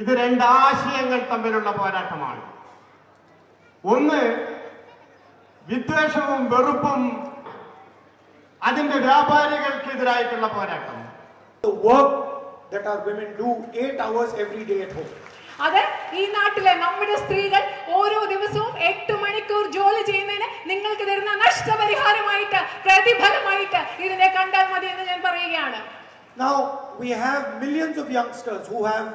ഇത് രണ്ടാശയങ്ങൾ തമ്മിലുള്ള പോരാട്ടമാണ്. ഒന്ന് വിദ്വേഷവും വെറുപ്പും അതിന്റെ വ്യാപാരികൾക്കെതിരായിട്ടുള്ള പോരാട്ടം. The work that our women do eight hours every day at അത് ഈ നാട്ടിലെ നമ്മുടെ സ്ത്രീകൾ ഓരോ ദിവസവും എട്ട് മണിക്കൂർ ജോലി ചെയ്യുന്നതിന് നിങ്ങൾക്ക് തരുന്ന നഷ്ടപരിഹാരമായിട്ട് പ്രതിഫലമായിട്ട് ഇതിനെ കണ്ടാൽ മതി എന്ന് ഞാൻ പറയുകയാണ്. Now, we have millions of youngsters who have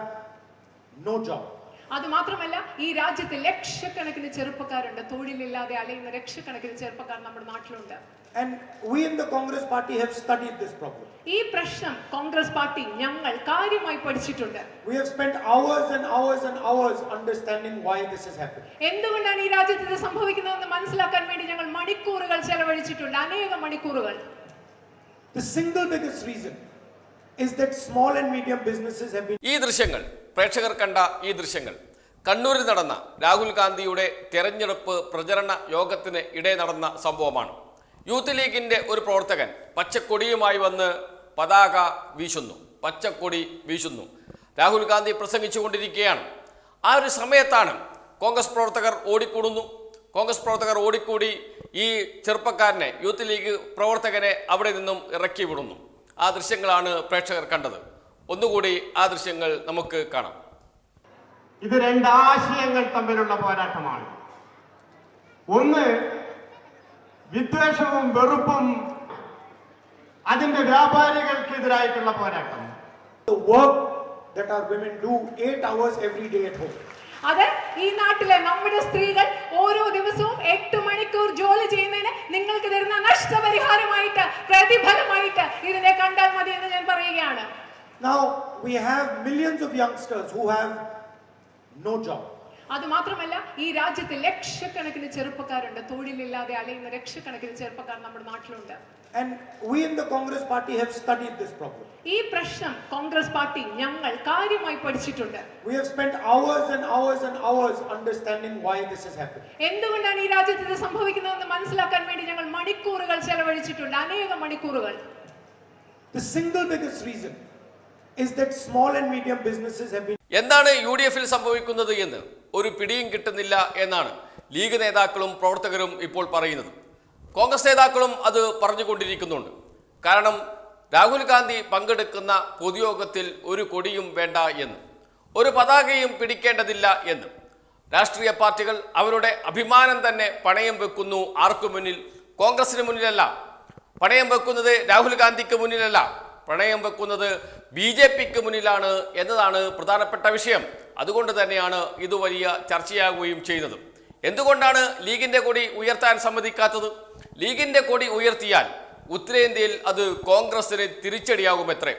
no job അത് മാത്രമല്ല ഈ രാജ്യത്ത് ലക്ഷക്കണക്കിന് ചെറുപ്പക്കാരുണ്ട്. തൊഴിലില്ലാതെ അലയുന്ന ലക്ഷക്കണക്കിന് ചെറുപ്പക്കാർ നമ്മുടെ നാട്ടിലുണ്ട്. And we in the Congress party have studied this problem. ഈ പ്രശ്നം കോൺഗ്രസ് പാർട്ടി ഞങ്ങൾ കാര്യമായി പഠിച്ചിട്ടുണ്ട്. We have spent hours and hours and hours understanding why this is happening. എന്തുകൊണ്ടാണ് ഈ രാജ്യത്ത് ഇത് സംഭവിക്കുന്നതെന്ന് മനസ്സിലാക്കാൻ വേണ്ടി ഞങ്ങൾ മണിക്കൂറുകൾ ചെലവഴിച്ചിട്ടുണ്ട്. അനേകം മണിക്കൂറുകൾ. The single biggest reason is that small and medium businesses have been ഈ ദൃശ്യങ്ങൾ പ്രേക്ഷകർ കണ്ട ഈ ദൃശ്യങ്ങൾ. കണ്ണൂരിൽ നടന്ന രാഹുൽ ഗാന്ധിയുടെ തെരഞ്ഞെടുപ്പ് പ്രചരണ യോഗത്തിന് ഇടെ നടന്ന സംഭവമാണ്. യൂത്ത് ലീഗിന്റെ ഒരു പ്രവർത്തകൻ പച്ചക്കൊടിയുമായി വന്ന് പതാക വീശുന്നു. പച്ചക്കൊടി വീശുന്നു. രാഹുൽ ഗാന്ധി പ്രസംഗിച്ചുകൊണ്ടിരിക്കുകയാണ്. ആ ഒരു സമയത്താണ് കോൺഗ്രസ് പ്രവർത്തകർ ഓടിക്കൂടുന്നു. കോൺഗ്രസ് പ്രവർത്തകർ ഓടിക്കൂടി ഈ ചെറുപ്പക്കാരനെ യൂത്ത് ലീഗ് പ്രവർത്തകനെ അവിടെ നിന്നും ഇറക്കി വിടുന്നു ആ ദൃശ്യങ്ങളാണ് പ്രേക്ഷകർ കണ്ടത്. ഒന്നുകൂടി ആ ദൃശ്യങ്ങൾ നമുക്ക് കാണാം. ഇത് രണ്ട് ആശയങ്ങൾ തമ്മിലുള്ള പോരാട്ടമാണ്. ഒന്ന് വിദ്വേഷവും വെറുപ്പും അതിന്റെ വ്യാപാരികൾക്കെതിരായിട്ടുള്ള പോരാട്ടം. അതെ work that our women do eight hours every day at home. അത് ഈ നാട്ടിലെ നമ്മുടെ സ്ത്രീകൾ ഓരോ Now, we have millions of youngsters who have no job. അത് മാത്രമല്ല ഈ രാജ്യത്ത് ലക്ഷക്കണക്കിന് ചെറുപ്പക്കാരുണ്ട് തൊഴിലില്ലാതെ അലയുന്ന ലക്ഷക്കണക്കിന് ചെറുപ്പക്കാർ നമ്മുടെ നാട്ടിലുണ്ട് And we in the Congress party have studied this problem. ഈ പ്രശ്നം കോൺഗ്രസ് പാർട്ടി ഞങ്ങൾ കാര്യമായി പഠിച്ചിട്ടുണ്ട് We have spent hours and hours and hours understanding why this is happening. എന്തുകൊണ്ടാണ് ഈ രാജ്യത്ത് ഇത് സംഭവിക്കുന്നതെന്ന് മനസ്സിലാക്കാൻ വേണ്ടി ഞങ്ങൾ മണിക്കൂറുകൾ ചെലവഴിച്ചിട്ടുണ്ട് അനേകം മണിക്കൂറുകൾ The single biggest reason എന്താണ് യു ഡി എഫിൽ സംഭവിക്കുന്നത് എന്ന്? ഒരു പിടിയും കിട്ടുന്നില്ല എന്നാണ് ലീഗ് നേതാക്കളും പ്രവർത്തകരും ഇപ്പോൾ പറയുന്നത്. കോൺഗ്രസ് നേതാക്കളും അത് പറഞ്ഞുകൊണ്ടിരിക്കുന്നുണ്ട്. കാരണം രാഹുൽ ഗാന്ധി പങ്കെടുക്കുന്ന പൊതുയോഗത്തിൽ ഒരു കൊടിയും വേണ്ട എന്ന്. ഒരു പതാകയും പിടിക്കേണ്ടതില്ല എന്ന്. രാഷ്ട്രീയ പാർട്ടികൾ അവരുടെ അഭിമാനം തന്നെ പണയം വെക്കുന്നു ആർക്കു മുന്നിൽ? കോൺഗ്രസിന് മുന്നിലല്ല. പണയം വെക്കുന്നത് രാഹുൽ ഗാന്ധിക്ക് മുന്നിലല്ല. പ്രണയം വെക്കുന്നത് ബി ജെ പിക്ക് മുന്നിലാണ് എന്നതാണ് പ്രധാനപ്പെട്ട വിഷയം. അതുകൊണ്ട് തന്നെയാണ് ഇത് വലിയ ചർച്ചയാകുകയും ചെയ്യുന്നത്. എന്തുകൊണ്ടാണ് ലീഗിന്റെ കൊടി ഉയർത്താൻ സമ്മതിക്കാത്തത്? ലീഗിന്റെ കൊടി ഉയർത്തിയാൽ ഉത്തരേന്ത്യയിൽ അത് കോൺഗ്രസിന് തിരിച്ചടിയാകുമത്രേ.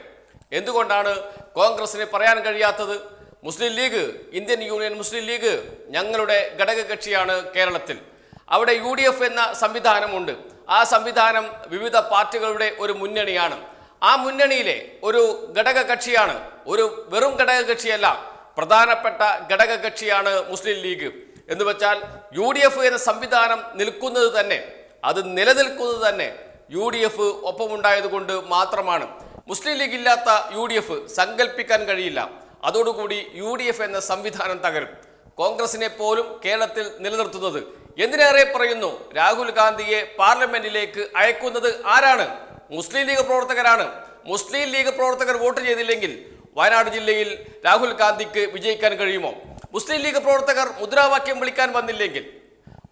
എന്തുകൊണ്ടാണ് കോൺഗ്രസിന് പറയാൻ കഴിയാത്തത്? മുസ്ലിം ലീഗ് ഇന്ത്യൻ യൂണിയൻ മുസ്ലിം ലീഗ് ഞങ്ങളുടെ ഘടകകക്ഷിയാണ് കേരളത്തിൽ. അവിടെ യു എന്ന സംവിധാനമുണ്ട്. ആ സംവിധാനം വിവിധ പാർട്ടികളുടെ ഒരു മുന്നണിയാണ്. ആ മുന്നണിയിലെ ഒരു ഘടക കക്ഷിയാണ് ഒരു വെറും ഘടക കക്ഷിയല്ല പ്രധാനപ്പെട്ട ഘടക കക്ഷിയാണ് മുസ്ലിം ലീഗ്. എന്ന് വെച്ചാൽ യു ഡി എഫ് എന്ന സംവിധാനം നിൽക്കുന്നത് തന്നെ അത് നിലനിൽക്കുന്നത് തന്നെ യു ഡി എഫ് ഒപ്പമുണ്ടായതുകൊണ്ട് മാത്രമാണ്. മുസ്ലിം ലീഗ് ഇല്ലാത്ത യു ഡി എഫ് സങ്കല്പിക്കാൻ കഴിയില്ല. അതോടുകൂടി യു ഡി എഫ് എന്ന സംവിധാനം തകരും. കോൺഗ്രസിനെ പോലും കേരളത്തിൽ നിലനിർത്തുന്നത്. എന്തിനേറെ പറയുന്നു? രാഹുൽ ഗാന്ധിയെ പാർലമെന്റിലേക്ക് അയക്കുന്നത് ആരാണ്? മുസ്ലിം ലീഗ് പ്രവർത്തകരാണ്. മുസ്ലിം ലീഗ് പ്രവർത്തകർ വോട്ട് ചെയ്തില്ലെങ്കിൽ വയനാട് ജില്ലയിൽ രാഹുൽ ഗാന്ധിക്ക് വിജയിക്കാൻ കഴിയുമോ? മുസ്ലിം ലീഗ് പ്രവർത്തകർ മുദ്രാവാക്യം വിളിക്കാൻ വന്നില്ലെങ്കിൽ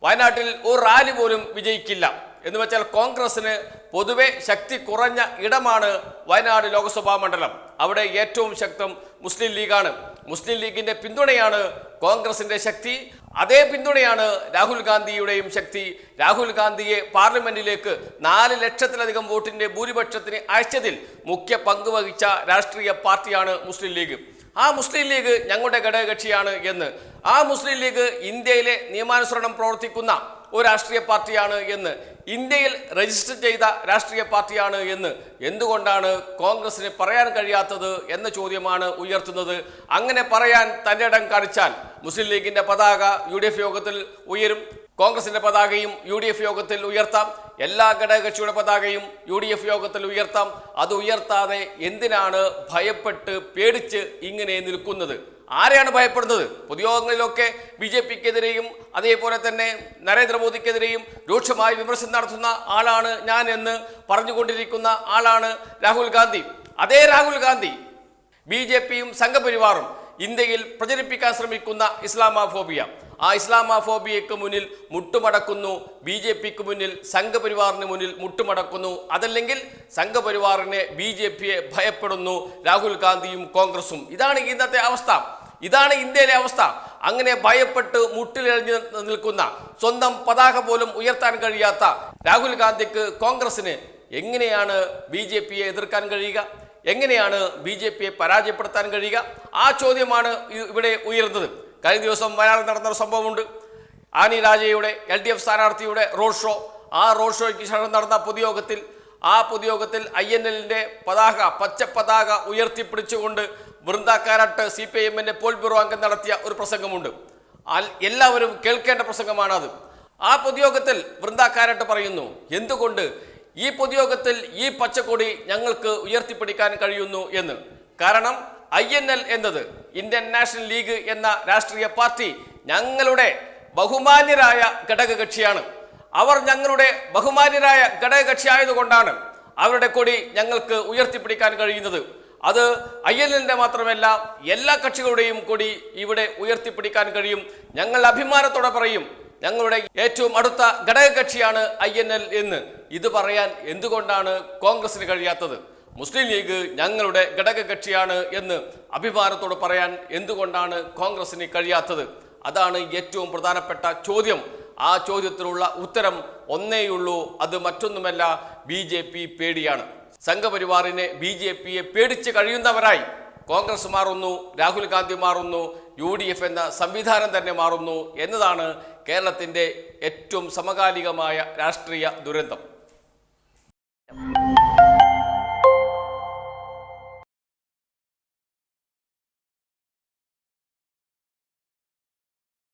വയനാട്ടിൽ ഒരു റാലി പോലും വിജയിക്കില്ല. എന്ന് വെച്ചാൽ കോൺഗ്രസിന് പൊതുവെ ശക്തി കുറഞ്ഞ ഇടമാണ് വയനാട് ലോക്സഭാ മണ്ഡലം. അവിടെ ഏറ്റവും ശക്തം മുസ്ലിം ലീഗാണ്. മുസ്ലിം ലീഗിന്റെ പിന്തുണയാണ് കോൺഗ്രസിന്റെ ശക്തി. അതേ പിന്തുണയാണ് രാഹുൽ ഗാന്ധിയുടെയും ശക്തി. രാഹുൽ ഗാന്ധിയെ പാർലമെന്റിലേക്ക് നാല് ലക്ഷത്തിലധികം വോട്ടിന്റെ ഭൂരിപക്ഷത്തിന് അയച്ചതിൽ മുഖ്യ പങ്ക് വഹിച്ച രാഷ്ട്രീയ പാർട്ടിയാണ് മുസ്ലിം ലീഗ്. ആ മുസ്ലിം ലീഗ് ഞങ്ങളുടെ ഘടകകക്ഷിയാണ് എന്ന്. ആ മുസ്ലിം ലീഗ് ഇന്ത്യയിലെ നിയമാനുസരണം പ്രവർത്തിക്കുന്ന ഒരു രാഷ്ട്രീയ പാർട്ടിയാണ് എന്ന് ഇന്ത്യയിൽ രജിസ്റ്റർ ചെയ്ത രാഷ്ട്രീയ പാർട്ടിയാണ് എന്ന് എന്തുകൊണ്ടാണ് കോൺഗ്രസിന് പറയാൻ കഴിയാത്തത് എന്ന ചോദ്യമാണ് ഉയർത്തുന്നത്. അങ്ങനെ പറയാൻ തന്റെ ഇടം കാണിച്ചാൽ മുസ്ലിം ലീഗിന്റെ പതാക യു ഡി എഫ് യോഗത്തിൽ ഉയരും കോൺഗ്രസിന്റെ പതാകയും യു ഡി എഫ് യോഗത്തിൽ ഉയർത്താം എല്ലാ ഘടകകക്ഷിയുടെ പതാകയും യു ഡി എഫ് യോഗത്തിൽ ഉയർത്താം. അത് ഉയർത്താതെ എന്തിനാണ് ഭയപ്പെട്ട് പേടിച്ച് ഇങ്ങനെ നിൽക്കുന്നത്? ആരെയാണ് ഭയപ്പെടുന്നത്? പൊതുയോഗങ്ങളിലൊക്കെ ബി ജെ പിക്കെതിരെയും അതേപോലെ തന്നെ നരേന്ദ്രമോദിക്കെതിരെയും രൂക്ഷമായി വിമർശനം നടത്തുന്ന ആളാണ് ഞാൻ എന്ന് പറഞ്ഞുകൊണ്ടിരിക്കുന്ന ആളാണ് രാഹുൽ ഗാന്ധി. അതേ രാഹുൽ ഗാന്ധി ബി ജെ പിയും സംഘപരിവാറും ഇന്ത്യയിൽ പ്രചരിപ്പിക്കാൻ ശ്രമിക്കുന്ന ഇസ്ലാമാഫോബിയ. ആ ഇസ്ലാമാഫോബിയയ്ക്ക് മുന്നിൽ മുട്ടുമടക്കുന്നു ബി ജെ പിക്ക് മുന്നിൽ സംഘപരിവാറിന് മുന്നിൽ മുട്ടുമടക്കുന്നു. അതല്ലെങ്കിൽ സംഘപരിവാറിനെ ബി ജെ പിയെ ഭയപ്പെടുന്നു രാഹുൽ ഗാന്ധിയും കോൺഗ്രസും. ഇതാണ് ഇന്നത്തെ അവസ്ഥ. ഇതാണ് ഇന്ത്യയിലെ അവസ്ഥ. അങ്ങനെ ഭയപ്പെട്ട് മുട്ടിലെഴിഞ്ഞ് നിൽക്കുന്ന സ്വന്തം പതാക പോലും ഉയർത്താൻ കഴിയാത്ത രാഹുൽ ഗാന്ധിക്ക് കോൺഗ്രസിന് എങ്ങനെയാണ് ബി ജെ പിയെ എതിർക്കാൻ കഴിയുക? എങ്ങനെയാണ് ബി ജെ പിയെ പരാജയപ്പെടുത്താൻ കഴിയുക? ആ ചോദ്യമാണ് ഇവിടെ ഉയർന്നത് കഴിഞ്ഞ ദിവസം വയനാട് നടന്ന ഒരു സംഭവമുണ്ട്. ആനി രാജയുടെ എൽ ഡി എഫ് സ്ഥാനാർത്ഥിയുടെ റോഡ് ഷോ. ആ റോഡ് ഷോയ്ക്ക് ശേഷം നടന്ന പൊതുയോഗത്തിൽ ആ പൊതുയോഗത്തിൽ ഐ എൻ എല്ലിന്റെ പതാക പച്ച പതാക ഉയർത്തിപ്പിടിച്ചുകൊണ്ട് വൃന്ദാക്കാരട്ട് സി പി ഐ എമ്മിന്റെ പോൾ ബ്യൂറോ അംഗം നടത്തിയ ഒരു പ്രസംഗമുണ്ട്. എല്ലാവരും കേൾക്കേണ്ട പ്രസംഗമാണത്. ആ പൊതുയോഗത്തിൽ വൃന്ദാക്കാരട്ട് പറയുന്നു എന്തുകൊണ്ട് ഈ പൊതുയോഗത്തിൽ ഈ പച്ചക്കൊടി ഞങ്ങൾക്ക് ഉയർത്തിപ്പിടിക്കാൻ കഴിയുന്നു എന്ന്? കാരണം ഐ എൻ എൽ എന്നത് ഇന്ത്യൻ നാഷണൽ ലീഗ് എന്ന രാഷ്ട്രീയ പാർട്ടി ഞങ്ങളുടെ ബഹുമാന്യരായ ഘടകകക്ഷിയാണ്. അവർ ഞങ്ങളുടെ ബഹുമാന്യരായ ഘടകകക്ഷി ആയതുകൊണ്ടാണ് അവരുടെ കൊടി ഞങ്ങൾക്ക് ഉയർത്തിപ്പിടിക്കാൻ കഴിയുന്നത്. അത് ഐ എൽ എല്ലിന്റെ മാത്രമല്ല എല്ലാ കക്ഷികളുടെയും കൊടി ഇവിടെ ഉയർത്തിപ്പിടിക്കാൻ കഴിയും. ഞങ്ങൾ അഭിമാനത്തോടെ പറയും ഞങ്ങളുടെ ഏറ്റവും അടുത്ത ഘടകകക്ഷിയാണ് ഐ എൻ എൽ എന്ന്. ഇത് പറയാൻ എന്തുകൊണ്ടാണ് കോൺഗ്രസിന് കഴിയാത്തത്? മുസ്ലിം ലീഗ് ഞങ്ങളുടെ ഘടകകക്ഷിയാണ് എന്ന് അഭിമാനത്തോട് പറയാൻ എന്തുകൊണ്ടാണ് കോൺഗ്രസിന് കഴിയാത്തത്? അതാണ് ഏറ്റവും പ്രധാനപ്പെട്ട ചോദ്യം. ആ ചോദ്യത്തിനുള്ള ഉത്തരം ഒന്നേയുള്ളൂ അത് മറ്റൊന്നുമല്ല ബി ജെ പി പേടിയാണ്. സംഘപരിവാറിനെ ബി ജെ പിയെ പേടിച്ച് കഴിയുന്നവരായി. കോൺഗ്രസ് മാറുന്നു രാഹുൽ ഗാന്ധി മാറുന്നു യു ഡി എഫ് എന്ന സംവിധാനം തന്നെ മാറുന്നു എന്നതാണ് കേരളത്തിന്റെ ഏറ്റവും സമകാലികമായ രാഷ്ട്രീയ ദുരന്തം.